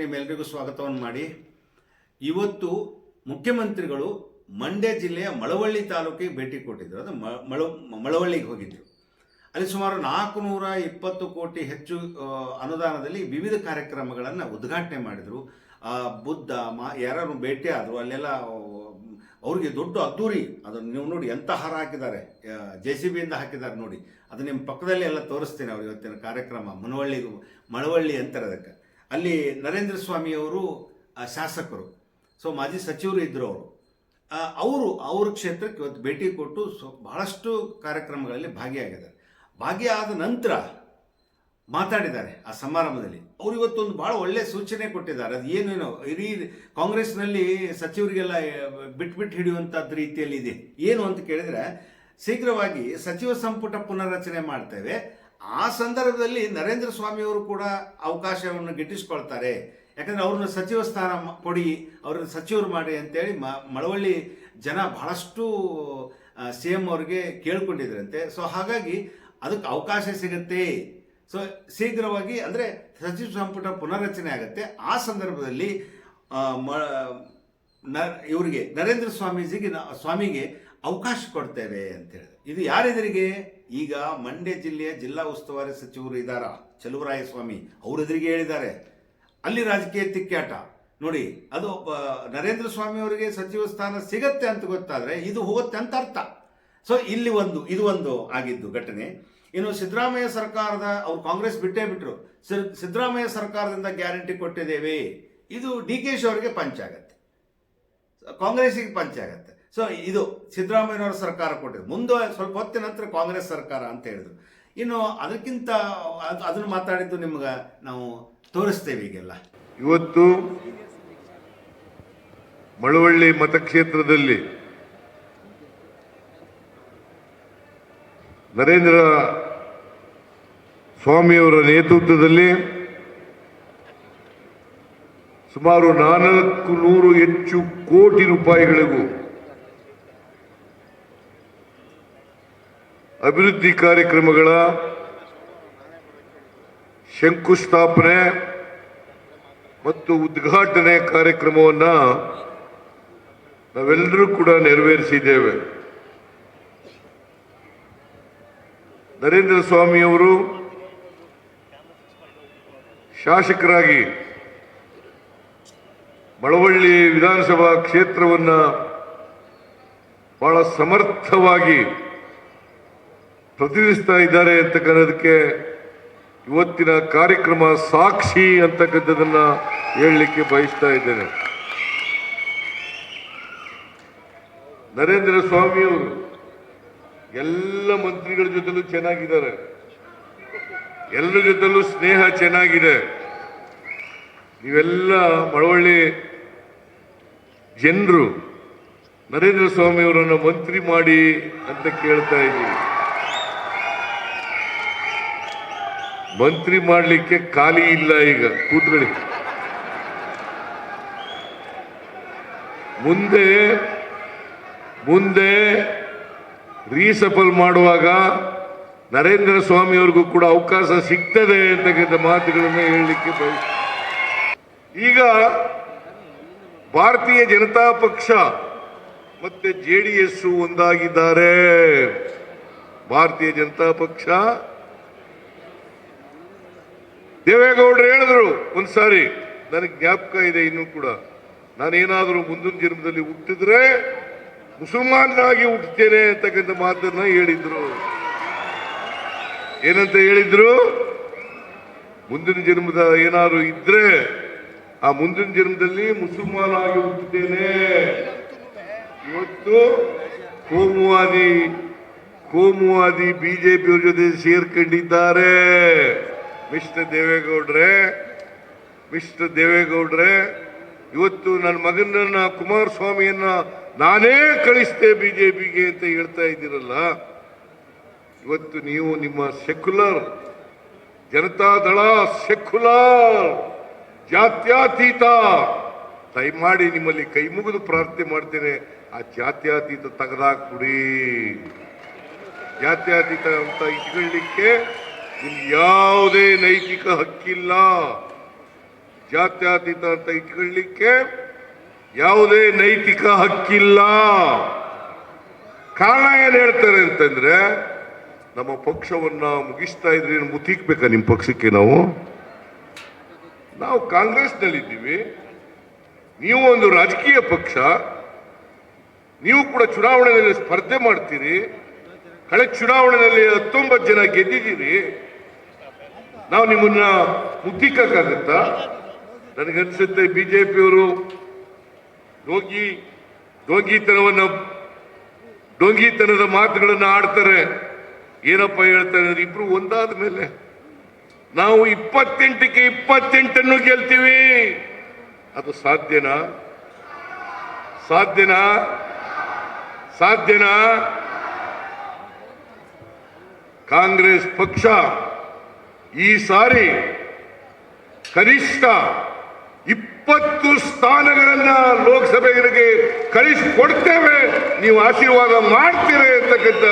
ನಿಮ್ಮೆಲ್ಲರಿಗೂ ಸ್ವಾಗತವನ್ನು ಮಾಡಿ. ಇವತ್ತು ಮುಖ್ಯಮಂತ್ರಿಗಳು ಮಂಡ್ಯ ಜಿಲ್ಲೆಯ ಮಳವಳ್ಳಿ ತಾಲೂಕಿಗೆ ಭೇಟಿ ಕೊಟ್ಟಿದ್ದರು ಅದು ಮಳ, ಮಳವಳ್ಳಿಗೆ ಹೋಗಿದ್ದರು ಅಲ್ಲಿ ಸುಮಾರು ನಾಲ್ಕು ನೂರ ಇಪ್ಪತ್ತು ಕೋಟಿ ಹೆಚ್ಚು ಅನುದಾನದಲ್ಲಿ ವಿವಿಧ ಕಾರ್ಯಕ್ರಮಗಳನ್ನು ಉದ್ಘಾಟನೆ ಮಾಡಿದರು. ಬುದ್ಧ, ಮಾ ಯಾರು ಭೇಟಿ ಆದರು, ಅಲ್ಲೆಲ್ಲ ಅವ್ರಿಗೆ ದೊಡ್ಡ ಅದ್ದೂರಿ ಅದನ್ನು ನೀವು ನೋಡಿ ಎಂಥ ಹಾರ ಹಾಕಿದ್ದಾರೆ. ಜೆ ಸಿ ಬಿಯಿಂದ ಹಾಕಿದ್ದಾರೆ ನೋಡಿ. ಅದು ನಿಮ್ಮ ಪಕ್ಕದಲ್ಲಿ ಎಲ್ಲ ತೋರಿಸ್ತೀನಿ ಅವ್ರು ಇವತ್ತಿನ ಕಾರ್ಯಕ್ರಮ. ಮನವಳ್ಳಿಗೂ, ಮಳವಳ್ಳಿ ಅಂತಾರೆ ಅದಕ್ಕೆ. ಅಲ್ಲಿ ನರೇಂದ್ರ ಸ್ವಾಮಿಯವರು ಶಾಸಕರು. ಸೊ ಮಾಜಿ ಸಚಿವರು ಇದ್ದರು ಅವರು. ಅವರು, ಅವ್ರ ಕ್ಷೇತ್ರಕ್ಕೆ ಇವತ್ತು ಭೇಟಿ ಕೊಟ್ಟು ಸೊ, ಬಹಳಷ್ಟು ಕಾರ್ಯಕ್ರಮಗಳಲ್ಲಿ ಭಾಗಿಯಾಗಿದ್ದಾರೆ. ಭಾಗಿಯಾದ ನಂತರ ಮಾತಾಡಿದ್ದಾರೆ ಆ ಸಮಾರಂಭದಲ್ಲಿ. ಅವರು ಇವತ್ತೊಂದು ಭಾಳ ಒಳ್ಳೆಯ ಸೂಚನೆ ಕೊಟ್ಟಿದ್ದಾರೆ. ಅದು ಏನೇನೋ ಇಡೀ ಕಾಂಗ್ರೆಸ್ನಲ್ಲಿ ಸಚಿವರಿಗೆಲ್ಲ ಬಿಟ್ಬಿಟ್ಟು ಹಿಡಿಯುವಂಥದ್ದು ರೀತಿಯಲ್ಲಿ ಇದೆ. ಏನು ಅಂತ ಕೇಳಿದರೆ, ಶೀಘ್ರವಾಗಿ ಸಚಿವ ಸಂಪುಟ ಪುನರ್ರಚನೆ ಮಾಡ್ತೇವೆ. ಆ ಸಂದರ್ಭದಲ್ಲಿ ನರೇಂದ್ರ ಸ್ವಾಮಿಯವರು ಕೂಡ ಅವಕಾಶವನ್ನು ಗಿಟ್ಟಿಸ್ಕೊಳ್ತಾರೆ. ಯಾಕಂದರೆ ಅವ್ರನ್ನ ಸಚಿವ ಸ್ಥಾನ ಕೊಡಿ, ಅವ್ರನ್ನ ಸಚಿವರು ಮಾಡಿ ಅಂತೇಳಿ ಮ, ಮಳವಳ್ಳಿ ಜನ ಬಹಳಷ್ಟು ಸಿ ಎಂ ಅವ್ರಿಗೆ ಕೇಳ್ಕೊಂಡಿದ್ರಂತೆ. ಸೊ ಹಾಗಾಗಿ ಅದಕ್ಕೆ ಅವಕಾಶ ಸಿಗುತ್ತೆ. ಸೊ ಶೀಘ್ರವಾಗಿ ಅಂದರೆ ಸಚಿವ ಸಂಪುಟ ಪುನರ್ರಚನೆ ಆಗುತ್ತೆ. ಆ ಸಂದರ್ಭದಲ್ಲಿ ಮ, ನ, ಇವರಿಗೆ ನರೇಂದ್ರ ಸ್ವಾಮೀಜಿಗೆ ಸ್ವಾಮಿಗೆ ಅವಕಾಶ ಕೊಡ್ತೇವೆ ಅಂತ ಹೇಳಿದೆ ಇದು ಯಾರೆದುರಿಗೆ? ಈಗ ಮಂಡ್ಯ ಜಿಲ್ಲೆಯ ಜಿಲ್ಲಾ ಉಸ್ತುವಾರಿ ಸಚಿವರು ಇದ್ದಾರ? ಚಲುವರಾಯಸ್ವಾಮಿ ಅವರೆದುರಿಗೆ ಹೇಳಿದ್ದಾರೆ. ಅಲ್ಲಿ ರಾಜಕೀಯ ತಿಕ್ಕಾಟ ನೋಡಿ, ಅದು ನರೇಂದ್ರ ಸ್ವಾಮಿ ಅವರಿಗೆ ಸಚಿವ ಸ್ಥಾನ ಸಿಗತ್ತೆ ಅಂತ ಗೊತ್ತಾದ್ರೆ ಇದು ಹೋಗುತ್ತೆ ಅಂತ ಅರ್ಥ. ಸೊ ಇಲ್ಲಿ ಒಂದು, ಇದು ಒಂದು ಆಗಿದ್ದು ಘಟನೆ. ಇನ್ನು ಸಿದ್ದರಾಮಯ್ಯ ಸರ್ಕಾರದ, ಅವರು ಕಾಂಗ್ರೆಸ್ ಬಿಟ್ಟೇ ಸಿದ್- ಸಿದ್ದರಾಮಯ್ಯ ಸರ್ಕಾರದಿಂದ ಗ್ಯಾರಂಟಿ ಕೊಟ್ಟಿದ್ದೇವೆ. ಇದು ಡಿ ಕೆ ಶಿ ಅವರಿಗೆ ಪಂಚ್ ಆಗತ್ತೆ. ಕಾಂಗ್ರೆಸ್ಸಿಗೆ ಪಂಚ್ ಆಗತ್ತೆ. ಸೊ ಇದು ಸಿದ್ದರಾಮಯ್ಯನವರ ಸರ್ಕಾರ ಕೊಟ್ಟಿದ್ದು. ಮುಂದೆ ಸ್ವಲ್ಪ ಹೊತ್ತಿನ ನಂತರ ಕಾಂಗ್ರೆಸ್ ಸರ್ಕಾರ ಅಂತ ಹೇಳಿದ್ರು. ಇನ್ನು ಅದಕ್ಕಿಂತ ಅದು, ಅದನ್ನು ಮಾತಾಡಿದ್ದು ನಿಮ್ಗೆ ನಾವು ತೋರಿಸ್ತೇವೆ ಈಗೆಲ್ಲ. ಇವತ್ತು ಮಳವಳ್ಳಿ ಮತಕ್ಷೇತ್ರದಲ್ಲಿ ನರೇಂದ್ರ ಸ್ವಾಮಿಯವರ ನೇತೃತ್ವದಲ್ಲಿ ಸುಮಾರು ನಾಲ್ಕು ನೂರು ಹೆಚ್ಚು ಕೋಟಿ ರೂಪಾಯಿಗಳಿಗೂ ಅಭಿವೃದ್ಧಿ ಕಾರ್ಯಕ್ರಮಗಳ ಶಂಕುಸ್ಥಾಪನೆ ಮತ್ತು ಉದ್ಘಾಟನೆ ಕಾರ್ಯಕ್ರಮವನ್ನು ನಾವೆಲ್ಲರೂ ಕೂಡ ನೆರವೇರಿಸಿದ್ದೇವೆ. ನರೇಂದ್ರ ಸ್ವಾಮಿಯವರು ಶಾಸಕರಾಗಿ ಮಳವಳ್ಳಿ ವಿಧಾನಸಭಾ ಕ್ಷೇತ್ರವನ್ನು ಬಹಳ ಸಮರ್ಥವಾಗಿ ಪ್ರತಿನಿಧಿಸ್ತಾ ಇದ್ದಾರೆ ಅಂತಕ್ಕನ್ನೋದಕ್ಕೆ ಇವತ್ತಿನ ಕಾರ್ಯಕ್ರಮ ಸಾಕ್ಷಿ ಅಂತಕ್ಕಂಥದ್ದನ್ನ ಹೇಳಲಿಕ್ಕೆ ಬಯಸ್ತಾ ಇದ್ದೇನೆ. ನರೇಂದ್ರ ಸ್ವಾಮಿಯವರು ಎಲ್ಲ ಮಂತ್ರಿಗಳ ಜೊತೆಲೂ ಚೆನ್ನಾಗಿದ್ದಾರೆ. ಎಲ್ಲರ ಜೊತೆಲೂ ಸ್ನೇಹ ಚೆನ್ನಾಗಿದೆ. ನೀವೆಲ್ಲ ಮಳವಳ್ಳಿ ಜನರು ನರೇಂದ್ರ ಸ್ವಾಮಿಯವರನ್ನು ಮಂತ್ರಿ ಮಾಡಿ ಅಂತ ಕೇಳ್ತಾ ಇದ್ದೀವಿ. ಮಂತ್ರಿ ಮಾಡಲಿಕ್ಕೆ ಖಾಲಿ ಇಲ್ಲ ಈಗ. ಕೂತ್ಕೊಳ್ಳಿ. ಮುಂದೆ ಮುಂದೆ ರೀಸಫಲ್ ಮಾಡುವಾಗ ನರೇಂದ್ರ ಸ್ವಾಮಿಯವ್ರಿಗೂ ಕೂಡ ಅವಕಾಶ ಸಿಗ್ತದೆ ಅಂತಕ್ಕಂಥ ಮಾತುಗಳನ್ನು ಹೇಳಲಿಕ್ಕೆ ಈಗ ಭಾರತೀಯ ಜನತಾ ಪಕ್ಷ ಮತ್ತೆ ಜೆ ಡಿ ಎಸ್ ಒಂದಾಗಿದ್ದಾರೆ. ಭಾರತೀಯ ಜನತಾ ಪಕ್ಷ ದೇವೇಗೌಡರು ಹೇಳಿದ್ರು ಒಂದ್ಸಾರಿ ನನಗೆ ಜ್ಞಾಪಕ ಇದೆ ಇನ್ನೂ ಕೂಡ. ನಾನೇನಾದರೂ ಮುಂದಿನ ಜನ್ಮದಲ್ಲಿ ಹುಟ್ಟಿದ್ರೆ ಮುಸಲ್ಮಾನರಾಗಿ ಹುಟ್ಟುತ್ತೇನೆ ಅಂತಕ್ಕಂಥ ಮಾತನ್ನ ಹೇಳಿದ್ರು. ಏನಂತ ಹೇಳಿದ್ರು? ಮುಂದಿನ ಜನ್ಮದ ಏನಾದ್ರು ಇದ್ರೆ ಆ ಮುಂದಿನ ಜನ್ಮದಲ್ಲಿ ಮುಸಲ್ಮಾನ ಆಗಿ ಹುಟ್ಟುತ್ತೇನೆ ಇವತ್ತು ಕೋಮುವಾದಿ ಕೋಮುವಾದಿ ಬಿಜೆಪಿಯವ್ರ ಜೊತೆ ಸೇರ್ಕೊಂಡಿದ್ದಾರೆ. ಮಿಸ್ಟರ್ ದೇವೇಗೌಡ್ರೆ ಮಿಸ್ಟರ್ ದೇವೇಗೌಡ್ರೆ, ಇವತ್ತು ನನ್ನ ಮಗನನ್ನ ಕುಮಾರಸ್ವಾಮಿಯನ್ನ ನಾನೇ ಕಳಿಸ್ತೆ ಬಿಜೆಪಿಗೆ ಅಂತ ಹೇಳ್ತಾ ಇದ್ದೀರಲ್ಲ, ಇವತ್ತು ನೀವು ನಿಮ್ಮ ಸೆಕ್ಯುಲರ್ ಜನತಾದಳ ಸೆಕ್ಯುಲರ್ ಜಾತ್ಯತೀತ, ದಯಮಾಡಿ ನಿಮ್ಮಲ್ಲಿ ಕೈ ಮುಗಿದು ಪ್ರಾರ್ಥನೆ ಮಾಡ್ತೇನೆ, ಆ ಜಾತ್ಯತೀತ ತೆಗೆದಾಕ್ಬಿಡಿ. ಜಾತ್ಯತೀತ ಅಂತ ಇಟ್ಕೊಳ್ಳಿಕ್ಕೆ ನಿಮ್ಗೆ ಯಾವುದೇ ನೈತಿಕ ಹಕ್ಕಿಲ್ಲ. ಜಾತ್ಯಾತೀತ ಅಂತ ಇಟ್ಕೊಳ್ಳಿಕ್ಕೆ ಯಾವುದೇ ನೈತಿಕ ಹಕ್ಕಿಲ್ಲ. ಕಾರಣ ಏನು ಹೇಳ್ತಾರೆ ಅಂತಂದ್ರೆ, ನಮ್ಮ ಪಕ್ಷವನ್ನ ಮುಗಿಸ್ತಾ ಇದ್ರೆ ಏನು ಮುತ್ತಿಕ್ಬೇಕಾ ನಿಮ್ಮ ಪಕ್ಷಕ್ಕೆ ನಾವು? ನಾವು ಕಾಂಗ್ರೆಸ್ನಲ್ಲಿದ್ದೀವಿ. ನೀವು ಒಂದು ರಾಜಕೀಯ ಪಕ್ಷ, ನೀವು ಕೂಡ ಚುನಾವಣೆಯಲ್ಲಿ ಸ್ಪರ್ಧೆ ಮಾಡ್ತೀರಿ. ಕಳೆದ ಚುನಾವಣೆಯಲ್ಲಿ ಹತ್ತೊಂಬತ್ತು ಜನ ಗೆದ್ದಿದ್ದೀರಿ. ನಾವು ನಿಮ್ಮನ್ನ ಮುತ್ತಿಕ್ಕಾಗತ್ತಾ ನನಗನ್ಸುತ್ತೆ ಪಿಯವರು ಡೋಂಗಿ ಡೋಂಗಿತನವನ್ನ ಡೋಂಗಿತನದ ಮಾತುಗಳನ್ನ ಆಡ್ತಾರೆ. ಏನಪ್ಪ ಹೇಳ್ತಾರೆ ಇಬ್ರು ಒಂದಾದ ಮೇಲೆ ನಾವು ಇಪ್ಪತ್ತೆಂಟಕ್ಕೆ ಇಪ್ಪತ್ತೆಂಟನ್ನು ಗೆಲ್ತೀವಿ. ಅದು ಸಾಧ್ಯನಾ? ಸಾಧ್ಯನಾ? ಸಾಧ್ಯನಾ? ಕಾಂಗ್ರೆಸ್ ಪಕ್ಷ ಈ ಸಾರಿ ಕನಿಷ್ಠ ಇಪ್ಪತ್ತು ಸ್ಥಾನಗಳನ್ನ ಲೋಕಸಭೆಗಳಿಗೆ ಕಳಿಸಿಕೊಡ್ತೇವೆ. ನೀವು ಆಶೀರ್ವಾದ ಮಾಡ್ತೀರಿ ಅಂತಕ್ಕಂಥ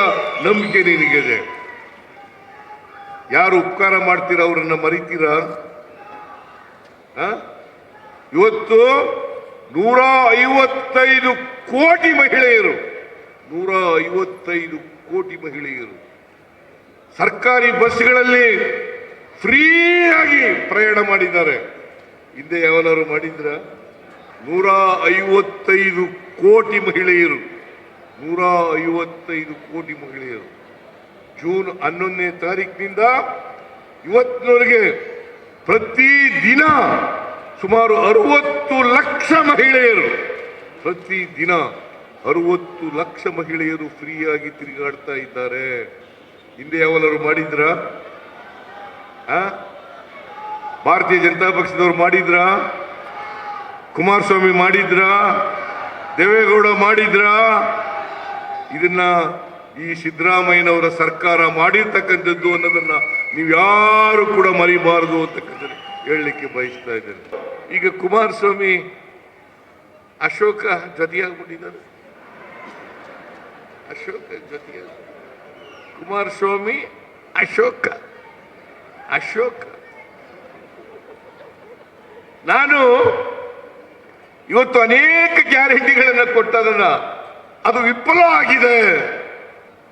ನಂಬಿಕೆ ನಿನಗಿದೆ. ಯಾರು ಉಪಕಾರ ಮಾಡ್ತೀರ ಅವರನ್ನ ಮರಿತೀರಾ? ಆ? ಇವತ್ತು ನೂರ ಐವತ್ತೈದು ಕೋಟಿ ಮಹಿಳೆಯರು ನೂರ ಐವತ್ತೈದು ಕೋಟಿ ಮಹಿಳೆಯರು ಸರ್ಕಾರಿ ಬಸ್ಗಳಲ್ಲಿ ಫ್ರೀಯಾಗಿ ಪ್ರಯಾಣ ಮಾಡಿದ್ದಾರೆ. ಹಿಂದೆ ಯಾವನಾರು ಮಾಡಿದ್ರ? ನೂರ ಐವತ್ತೈದು ಕೋಟಿ ಮಹಿಳೆಯರು. ನೂರ ಐವತ್ತೈದು ಕೋಟಿ ಮಹಿಳೆಯರು. ಜೂನ್ ಹನ್ನೊಂದನೇ ತಾರೀಕಿನಿಂದ ಇವತ್ತಿನವರೆಗೆ ಪ್ರತಿ ದಿನ ಸುಮಾರು ಅರವತ್ತು ಲಕ್ಷ ಮಹಿಳೆಯರು, ಪ್ರತಿ ದಿನ ಅರವತ್ತು ಲಕ್ಷ ಮಹಿಳೆಯರು ಫ್ರೀಯಾಗಿ ತಿರುಗಾಡ್ತಾ ಇದ್ದಾರೆ. ಹಿಂದೆ ಯಾವಲರು ಮಾಡಿದ್ರ? ಭಾರತೀಯ ಜನತಾ ಪಕ್ಷದವ್ರು ಮಾಡಿದ್ರ? ಕುಮಾರಸ್ವಾಮಿ ಮಾಡಿದ್ರ? ದೇವೇಗೌಡ ಮಾಡಿದ್ರ? ಇದನ್ನ ಈ ಸಿದ್ದರಾಮಯ್ಯನವರ ಸರ್ಕಾರ ಮಾಡಿರ್ತಕ್ಕಂಥದ್ದು ಅನ್ನೋದನ್ನ ನೀವು ಯಾರು ಕೂಡ ಮರಿಬಾರದು ಅಂತಕ್ಕಂಥದ್ದು ಹೇಳಲಿಕ್ಕೆ ಬಯಸ್ತಾ ಇದ್ದೇನೆ. ಈಗ ಕುಮಾರಸ್ವಾಮಿ ಅಶೋಕ ಜೊತೆಯಾಗ್ಬಿಟ್ಟಿದ್ದಾರೆ. ಅಶೋಕ ಜೊತೆಯಾಗ ಕುಮಾರಸ್ವಾಮಿ ಅಶೋಕ. ಅಶೋಕ. ನಾನು ಇವತ್ತು ಅನೇಕ ಗ್ಯಾರಂಟಿಗಳನ್ನು ಕೊಟ್ಟದನ್ನ ಅದು ವಿಫಲ ಆಗಿದೆ.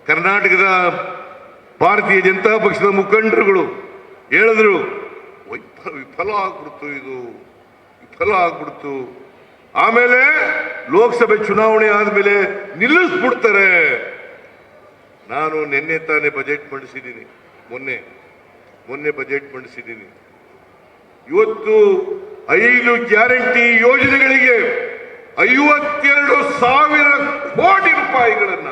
ಕರ್ನಾಟಕದ ಭಾರತೀಯ ಜನತಾ ಪಕ್ಷದ ಮುಖಂಡರುಗಳು ಹೇಳಿದ್ರು, ವಿಫಲ ಆಗ್ಬಿಡ್ತು ಇದು, ವಿಫಲ ಆಗ್ಬಿಡ್ತು. ಆಮೇಲೆ ಲೋಕಸಭೆ ಚುನಾವಣೆ ಆದಮೇಲೆ ನಿಲ್ಲಿಸ್ಬಿಡ್ತಾರೆ. ನಾನು ನಿನ್ನೆ ತಾನೇ ಬಜೆಟ್ ಮಂಡಿಸಿದ್ದೀನಿ, ಮೊನ್ನೆ. ಮೊನ್ನೆ ಬಜೆಟ್ ಮಂಡಿಸಿದ್ದೀನಿ. ಇವತ್ತು ಐದು ಗ್ಯಾರಂಟಿ ಯೋಜನೆಗಳಿಗೆ ಐವತ್ತೆರಡು ಸಾವಿರ ಕೋಟಿ ರೂಪಾಯಿಗಳನ್ನ,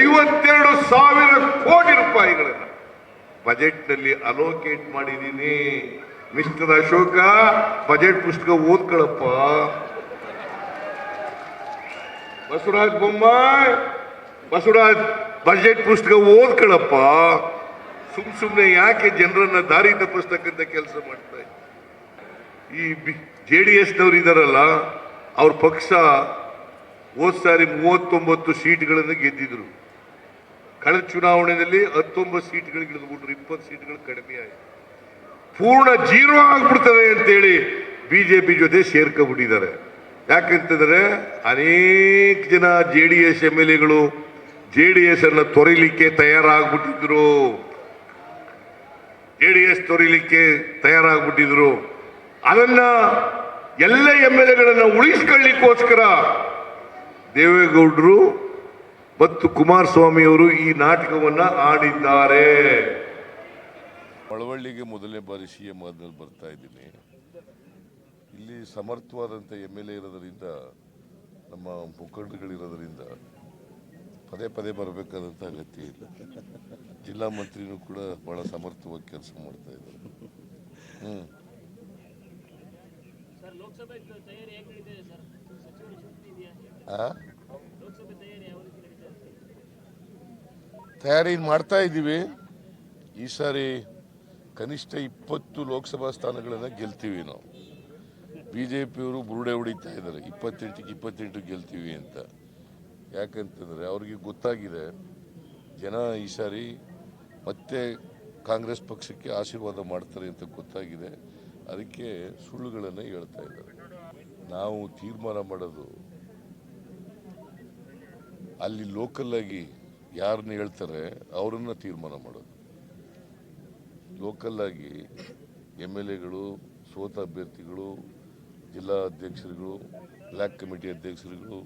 ಐವತ್ತೆರಡು ಸಾವಿರ ಕೋಟಿ ರೂಪಾಯಿಗಳನ್ನ ಬಜೆಟ್ನಲ್ಲಿ ಅಲೋಕೇಟ್ ಮಾಡಿದ್ದೀನಿ. ಮಿಸ್ಟರ್ ಅಶೋಕ, ಬಜೆಟ್ ಪುಸ್ತಕ ಓದ್ಕೊಳಪ್ಪ. ಬಸವರಾಜ್ ಬೊಮ್ಮಾಯ್, ಬಸವರಾಜ್ ಬಜೆಟ್ ಪುಸ್ತಕ ಓದ್ಕೊಳಪ್ಪ. ಸುಮ್ ಸುಮ್ಮನೆ ಯಾಕೆ ಜನರನ್ನ ದಾರಿ ತಪ್ಪಿಸ್ತಕ್ಕಂಥ ಕೆಲಸ ಮಾಡ್ತಾ? ಈ ಜೆ ಡಿ ಎಸ್ನವ್ರು ಇದಾರಲ್ಲ, ಅವ್ರ ಪಕ್ಷ ಹೋದ್ ಸಾರಿ ಮೂವತ್ತೊಂಬತ್ತು ಸೀಟ್ಗಳನ್ನು ಗೆದ್ದಿದ್ರು. ಕಳೆದ ಚುನಾವಣೆಯಲ್ಲಿ ಹತ್ತೊಂಬತ್ತು ಸೀಟ್ಗಳಿಗೆ ಗೆದ್ದುಬಿಟ್ರು ಇಪ್ಪತ್ತು ಸೀಟ್ಗಳು ಕಡಿಮೆ ಆಯಿತು. ಪೂರ್ಣ ಜೀರೋ ಆಗ್ಬಿಡ್ತದೆ ಅಂತೇಳಿ ಬಿ ಜೆ ಪಿ ಜೊತೆ ಸೇರ್ಕೊಂಡ್ಬಿಟ್ಟಿದ್ದಾರೆ. ಯಾಕಂತಂದರೆ ಅನೇಕ ಜನ J D S M L ಎಗಳು ಜೆ ಡಿ ಎಸ್ ಅನ್ನು ತೊರೆಯಲಿಕ್ಕೆ ತಯಾರಾಗ್ಬಿಟ್ಟಿದ್ರು. ಜೆ ಡಿ ಎಸ್ ತೊರೀಲಿಕ್ಕೆ ತಯಾರಾಗ್ಬಿಟ್ಟಿದ್ರು. ಅದನ್ನ ಎಲ್ಲ ಎಂ ಎಲ್ ಎಗಳನ್ನ ಉಳಿಸ್ಕೊಳ್ಳಿಕ್ಕೋಸ್ಕರ ದೇವೇಗೌಡರು ಮತ್ತು ಕುಮಾರಸ್ವಾಮಿ ಅವರು ಈ ನಾಟಕವನ್ನ ಆಡಿದ್ದಾರೆ. ಪಳವಳ್ಳಿಗೆ ಮೊದಲನೇ ಬಾರಿ ಸಿ ಎಂ ಆದ್ಮೇಲೆ ಬರ್ತಾ ಇದ್ದೀನಿ. ಇಲ್ಲಿ ಸಮರ್ಥವಾದಂಥ ಎಂ ಎಲ್ ಎ ಇರೋದರಿಂದ, ನಮ್ಮ ಮುಖಂಡರುಗಳಿರೋದರಿಂದ ಪದೇ ಪದೇ ಬರಬೇಕಾದಂಥ ಅಗತ್ಯ ಇಲ್ಲ. ಜಿಲ್ಲಾ ಮಂತ್ರಿನೂ ಕೂಡ ಭಾಳ ಸಮರ್ಥವಾಗಿ ಕೆಲಸ ಮಾಡ್ತಾ ಇದ್ದಾರೆ. ಹ್ಞೂ ತಯಾರಿ ಮಾಡ್ತಾ ಇದ್ದೀವಿ. ಈ ಸಾರಿ ಕನಿಷ್ಠ ಇಪ್ಪತ್ತು ಲೋಕಸಭಾ ಸ್ಥಾನಗಳನ್ನು ಗೆಲ್ತೀವಿ ನಾವು. ಬಿ ಜೆ ಪಿಯವರು ಬುರುಡೆ ಹೊಡಿತಾ ಇದ್ದಾರೆ. ಇಪ್ಪತ್ತೆಂಟಕ್ಕೆ ಇಪ್ಪತ್ತೆಂಟು ಗೆಲ್ತೀವಿ ಅಂತ. ಯಾಕಂತಂದರೆ ಅವ್ರಿಗೆ ಗೊತ್ತಾಗಿದೆ, ಜನ ಈ ಸಾರಿ ಮತ್ತೆ ಕಾಂಗ್ರೆಸ್ ಪಕ್ಷಕ್ಕೆ ಆಶೀರ್ವಾದ ಮಾಡ್ತಾರೆ ಅಂತ ಗೊತ್ತಾಗಿದೆ. ಅದಕ್ಕೆ ಸುಳ್ಳುಗಳನ್ನು ಹೇಳ್ತಾ ಇದ್ದಾರೆ. ನಾವು ತೀರ್ಮಾನ ಮಾಡೋದು ಅಲ್ಲಿ ಲೋಕಲ್ಲಾಗಿ ಯಾರನ್ನ ಹೇಳ್ತಾರೆ ಅವರನ್ನ ತೀರ್ಮಾನ ಮಾಡೋದು. ಲೋಕಲ್ಲಾಗಿ ಎಂ ಎಲ್ ಎಗಳು ಸೋತ ಅಭ್ಯರ್ಥಿಗಳು, ಜಿಲ್ಲಾ ಅಧ್ಯಕ್ಷರುಗಳು ಬ್ಲ್ಯಾಕ್ ಕಮಿಟಿ ಅಧ್ಯಕ್ಷರುಗಳು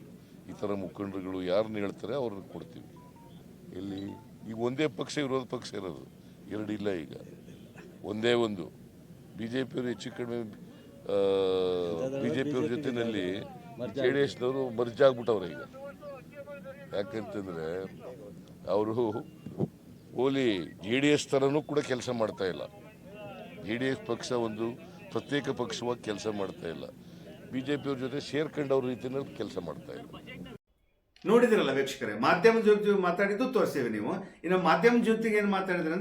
ಇತರ ಮುಖಂಡರುಗಳು ಯಾರನ್ನ ಹೇಳ್ತಾರೆ ಅವ್ರನ್ನ ಕೊಡ್ತೀವಿ. ಇಲ್ಲಿ ಈಗ ಒಂದೇ ಪಕ್ಷ ವಿರೋಧ ಪಕ್ಷ ಇರೋದು. ಎರಡಿಲ್ಲ ಈಗ. ಒಂದೇ ಒಂದು. ಬಿ ಜೆ ಪಿಯವರು ಹೆಚ್ಚು ಕಡಿಮೆ ಬಿ ಜೆ ಪಿಯವ್ರ ಜೊತೆಯಲ್ಲಿ ಜೆ ಡಿ ಎಸ್ನವರು ಮರ್ಜ್ ಆಗ್ಬಿಟ್ಟವ್ರೆ ಈಗ. ಯಾಕಂತಂದರೆ ಅವರು ಓಲಿ ಜೆ ಡಿ ಎಸ್ ಥರನೂ ಕೂಡ ಕೆಲಸ ಮಾಡ್ತಾ ಇಲ್ಲ. ಜೆ ಡಿ ಎಸ್ ಪಕ್ಷ ಒಂದು ಪ್ರತ್ಯೇಕ ಪಕ್ಷವಾಗಿ ಕೆಲಸ ಮಾಡ್ತಾ ಇಲ್ಲ. ಬಿ ಜೆ ಪಿಯವ್ರ ಜೊತೆ ಸೇರ್ಕೊಂಡವ್ರ ರೀತಿಯಲ್ಲಿ ಕೆಲಸ ಮಾಡ್ತಾ ಇಲ್ಲ. ನೋಡಿದಿರಲ್ಲ ವೀಕ್ಷಕರೇ ಮಾಧ್ಯಮ ಜೊತೆ ಮಾತಾಡಿದ್ದು ತೋರಿಸ್ತೇವೆ ನೀವು. ಇನ್ನು ಮಾಧ್ಯಮ ಜೊತೆಗೆ ಏನು ಮಾತಾಡಿದ್ರೆ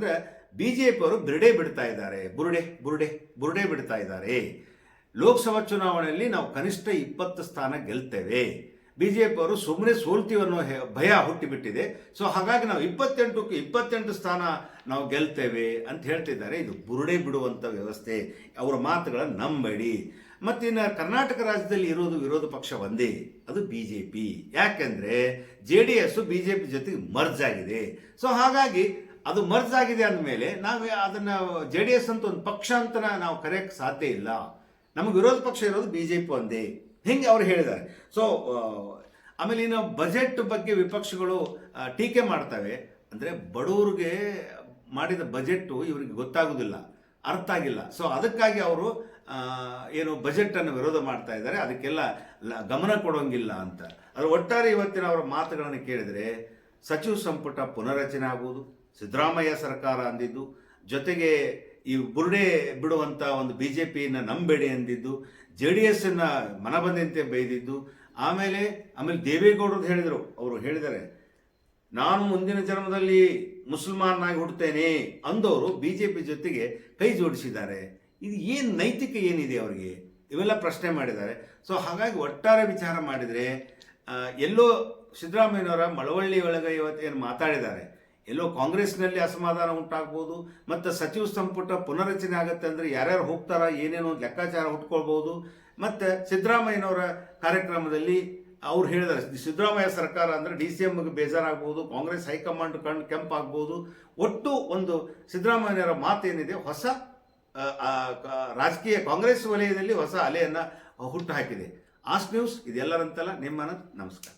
ಜೆ ಪಿ ಅವರು ಬಿರುಡೆ ಬಿಡ್ತಾ ಇದ್ದಾರೆ. ಬುರುಡೆ ಬುರುಡೆ ಬುರುಡೆ ಬಿಡ್ತಾ ಇದ್ದಾರೆ. ಲೋಕಸಭಾ ಚುನಾವಣೆಯಲ್ಲಿ ನಾವು ಕನಿಷ್ಠ ಇಪ್ಪತ್ತು ಸ್ಥಾನ ಗೆಲ್ತೇವೆ. ಬಿಜೆಪಿ ಅವರು ಸುಮ್ಮನೆ ಸೋಲ್ತೀವಿ ಅನ್ನೋ ಭಯ ಹುಟ್ಟಿಬಿಟ್ಟಿದೆ. ಸೊ ಹಾಗಾಗಿ ನಾವು ಇಪ್ಪತ್ತೆಂಟಕ್ಕೆ ಇಪ್ಪತ್ತೆಂಟು ಸ್ಥಾನ ನಾವು ಗೆಲ್ತೇವೆ ಅಂತ ಹೇಳ್ತಿದ್ದಾರೆ. ಇದು ಬುರುಡೆ ಬಿಡುವಂಥ ವ್ಯವಸ್ಥೆ. ಅವರ ಮಾತುಗಳನ್ನು ನಂಬಡಿ. ಮತ್ತಿನ್ನು ಕರ್ನಾಟಕ ರಾಜ್ಯದಲ್ಲಿ ಇರೋದು ವಿರೋಧ ಪಕ್ಷ ಒಂದೇ, ಅದು ಬಿ ಜೆ ಪಿ ಯಾಕೆಂದರೆ J D S B J P ಜೊತೆಗೆ ಮರ್ಜ್ ಆಗಿದೆ. ಸೊ ಹಾಗಾಗಿ ಅದು ಮರ್ಜ್ ಆಗಿದೆ ಅಂದಮೇಲೆ ನಾವು ಅದನ್ನು ಜೆ ಡಿ ಎಸ್ ಅಂತ ಒಂದು ಪಕ್ಷ ಅಂತ ನಾವು ಕರೆಯೋಕ್ಕೆ ಸಾಧ್ಯ ಇಲ್ಲ. ನಮಗೆ ವಿರೋಧ ಪಕ್ಷ ಇರೋದು ಬಿ ಜೆ ಪಿ ಒಂದೇ. ಹಿಂಗೆ ಅವ್ರು ಹೇಳಿದ್ದಾರೆ. ಸೊ ಆಮೇಲೆ ಇನ್ನು ಬಜೆಟ್ ಬಗ್ಗೆ ವಿಪಕ್ಷಗಳು ಟೀಕೆ ಮಾಡ್ತವೆ. ಅಂದರೆ ಬಡವರಿಗೆ ಮಾಡಿದ ಬಜೆಟ್ಟು ಇವರಿಗೆ ಗೊತ್ತಾಗೋದಿಲ್ಲ, ಅರ್ಥ ಆಗಿಲ್ಲ. ಸೊ ಅದಕ್ಕಾಗಿ ಅವರು ಏನು ಬಜೆಟನ್ನು ವಿರೋಧ ಮಾಡ್ತಾ ಇದ್ದಾರೆ. ಅದಕ್ಕೆಲ್ಲ ಗಮನ ಕೊಡೋಂಗಿಲ್ಲ ಅಂತ. ಅದು ಒಟ್ಟಾರೆ ಇವತ್ತಿನ ಅವರ ಮಾತುಗಳನ್ನು ಕೇಳಿದರೆ, ಸಚಿವ ಸಂಪುಟ ಪುನರಚನೆ ಆಗುವುದು, ಸಿದ್ದರಾಮಯ್ಯ ಸರ್ಕಾರ ಅಂದಿದ್ದು, ಜೊತೆಗೆ ಈ ಬುರುಡೆ ಬಿಡುವಂಥ ಒಂದು ಬಿ ಜೆ ಪಿಯನ್ನು ನಂಬೇಡಿ ಅಂದಿದ್ದು ಜೆ ಡಿ ಎಸ್ಸನ್ನು ಮನಬಂದಂತೆ ಬೈದಿದ್ದು ಆಮೇಲೆ ಆಮೇಲೆ ದೇವೇಗೌಡರು ಹೇಳಿದರು. ಅವರು ಹೇಳಿದ್ದಾರೆ, ನಾನು ಮುಂದಿನ ಜನ್ಮದಲ್ಲಿ ಮುಸಲ್ಮಾನಾಗಿ ಹುಡ್ತೇನೆ ಅಂದವರು ಬಿ ಜೆ ಪಿ ಜೊತೆಗೆ ಕೈ ಜೋಡಿಸಿದ್ದಾರೆ. ಇದು ಏನು ನೈತಿಕ ಏನಿದೆ ಅವರಿಗೆ? ಇವೆಲ್ಲ ಪ್ರಶ್ನೆ ಮಾಡಿದ್ದಾರೆ. ಸೊ ಹಾಗಾಗಿ ಒಟ್ಟಾರೆ ವಿಚಾರ ಮಾಡಿದರೆ ಎಲ್ಲೋ ಸಿದ್ದರಾಮಯ್ಯನವರ ಮಳವಳ್ಳಿ ಒಳಗೆ ಇವತ್ತೇನು ಮಾತಾಡಿದ್ದಾರೆ. ಎಲ್ಲೋ ಕಾಂಗ್ರೆಸ್ನಲ್ಲಿ ಅಸಮಾಧಾನ ಉಂಟಾಗ್ಬೋದು, ಮತ್ತು ಸಚಿವ ಸಂಪುಟ ಪುನರಚನೆ ಆಗುತ್ತೆ ಅಂದರೆ ಯಾರ್ಯಾರು ಹೋಗ್ತಾರ, ಏನೇನೋ ಲೆಕ್ಕಾಚಾರ ಹುಟ್ಕೊಳ್ಬೋದು ಮತ್ತು ಸಿದ್ದರಾಮಯ್ಯನವರ ಕಾರ್ಯಕ್ರಮದಲ್ಲಿ ಅವ್ರು ಹೇಳಿದ್ದಾರೆ ಸಿದ್ದರಾಮಯ್ಯ ಸರ್ಕಾರ ಅಂದರೆ ಡಿ ಸಿ ಎಮ್ಗೆ ಬೇಜಾರಾಗ್ಬೋದು, ಕಾಂಗ್ರೆಸ್ ಹೈಕಮಾಂಡ್ ಕಣ್ಣು ಕೆಂಪಾಗ್ಬೋದು. ಒಟ್ಟು ಒಂದು ಸಿದ್ದರಾಮಯ್ಯನವರ ಮಾತೇನಿದೆ, ಹೊಸ ರಾಜಕೀಯ ಕಾಂಗ್ರೆಸ್ ವಲಯದಲ್ಲಿ ಹೊಸ ಅಲೆಯನ್ನು ಹುಟ್ಟು ಹಾಕಿದೆ. ಆಸ್ಟ್ ನ್ಯೂಸ್, ಇದೆಲ್ಲರಂತಲ್ಲ ನಿಮ್ಮನ ನಮಸ್ಕಾರ.